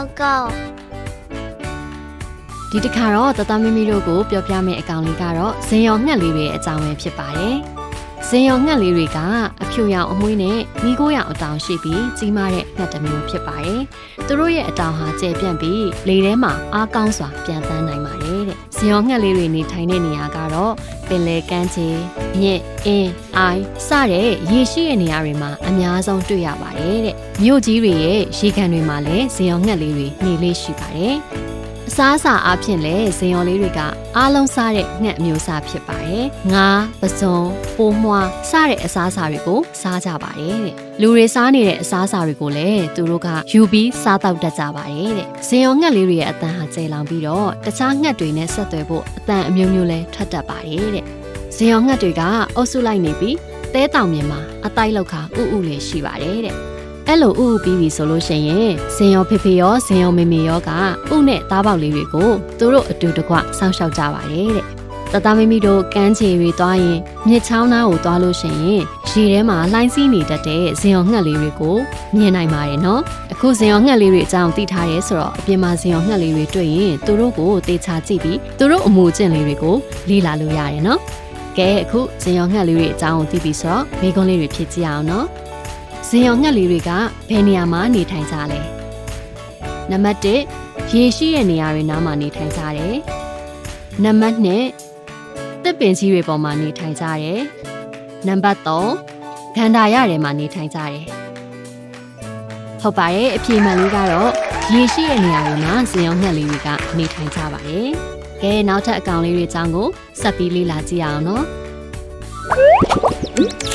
ကောကောဒီတစ်ခါတော့တသားမီမီတို့ကိုပြောပြမယ့်အကောင်လေးကတော့ဇင်ရောငှက်လေးတွေရဲ့အကြောင်းပဲဖြစ်ပါတယ်။ ဇင်ရောငှက်လေးတွေကအဖြူရောင်အမွှေးနဲ့မိခိုးရောင်အတောင်ရှိပြီးကြီးမားတဲ့ငှက်တစ်မျိုးဖြစ်ပါတယ်။သူတို့ရဲ့အတောင်ဟာကျယ်ပြန့်ပြီးလေထဲမှာအားကောင်းစွာပြန်သန်းနိုင်ပါတယ်တဲ့။ဇင်ရောငှက်လေးတွေနေထိုင်တဲ့နေရာကတော့ပင်လယ်ကမ်းခြေ၊မြစ်၊အင်း၊အိုင်စတဲ့ရေရှိတဲ့နေရာတွေမှာအများဆုံးတွေ့ရပါတယ်တဲ့။မြို့ကြီးတွေရဲ့ရေကန်တွေမှာလည်းဇင်ရောငှက်လေးတွေနေလေးရှိပါတယ်။ အစားအစာအဖြစ်လဲဇင်ရော်လေးတွေကအားလုံးစားတဲ့ငှက်အမျိုးအစားဖြစ်ပါတယ်။ငါးပစုံပိုးမွှားစတဲ့အစားအစာတွေကိုစားကြပါတယ်တဲ့။လူတွေစားနေတဲ့အစားအစာတွေကိုလည်းသူတို့ကယူပြီးစားတော့တတ်ကြပါတယ်တဲ့။ဇင်ရော်ငှက်လေးတွေရဲ့အတန်ဟာကျယ်လောင်ပြီးတော့တခြားငှက်တွေနဲ့ဆက်သွယ်ဖို့အတန်အမျိုးမျိုးလဲထွက်တတ်ပါတယ်တဲ့။ဇင်ရော်ငှက်တွေကအုပ်စုလိုက်နေပြီးတဲတောင်မြင်မှာအတိုက်လောက်ခါဥဥလေးရှိပါတယ်တဲ့။ အဲ့လိုဥဥပြီးပြီဆိုလို့ရှိရင်ဇင်ရောဖေဖေရောဇင်ရောမေမေရောကဥနဲ့သားပေါက်လေးတွေကိုသူတို့အတူတကွစောင့်ရှောက်ကြပါတယ်တဲ့တသားမီမီတို့ကမ်းခြေတွေသွားရင်မြစ်ချောင်းသားကိုသွားလို့ရှိရင်ရေထဲမှာလှိုင်းစီးနေတတ်တဲ့ဇင်ရောငှက်လေးတွေကိုမြင်နိုင်ပါတယ်နော်အခုဇင်ရောငှက်လေးတွေအကြောင်းသိထားရဲဆိုတော့အပြင်မှာဇင်ရောငှက်လေးတွေတွေ့ရင်သူတို့ကိုတေချာကြည့်ပြီးသူတို့အမူအကျင့်လေးတွေကိုလေ့လာလို့ရတယ်နော်ကဲအခုဇင်ရောငှက်လေးတွေအကြောင်းကိုသိပြီဆိုတော့မိကုန်းလေးတွေဖြစ်ကြည့်အောင်နော် ဇင်ရောင်ငှက်လေးတွေကဘယ်နေရာမှာနေထိုင်ကြလဲနံပါတ်1ရေရှိတဲ့နေရာတွေနားမှာနေထိုင်ကြတယ်နံပါတ်2တစ်ပင်ကြီးတွေပေါ်မှာနေထိုင်ကြတယ်နံပါတ်3ခန္ဓာရထဲမှာနေထိုင်ကြတယ်ဟုတ်ပါတယ်အဖြေမှန်လေးကတော့ရေရှိတဲ့နေရာတွေမှာဇင်ရောင်ငှက်လေးတွေကနေထိုင်ကြပါတယ်ကဲနောက်ထပ်အကောင်လေးတွေအကြောင်းကိုဆက်ပြီးလေ့လာကြည့်ရအောင်နော် That is what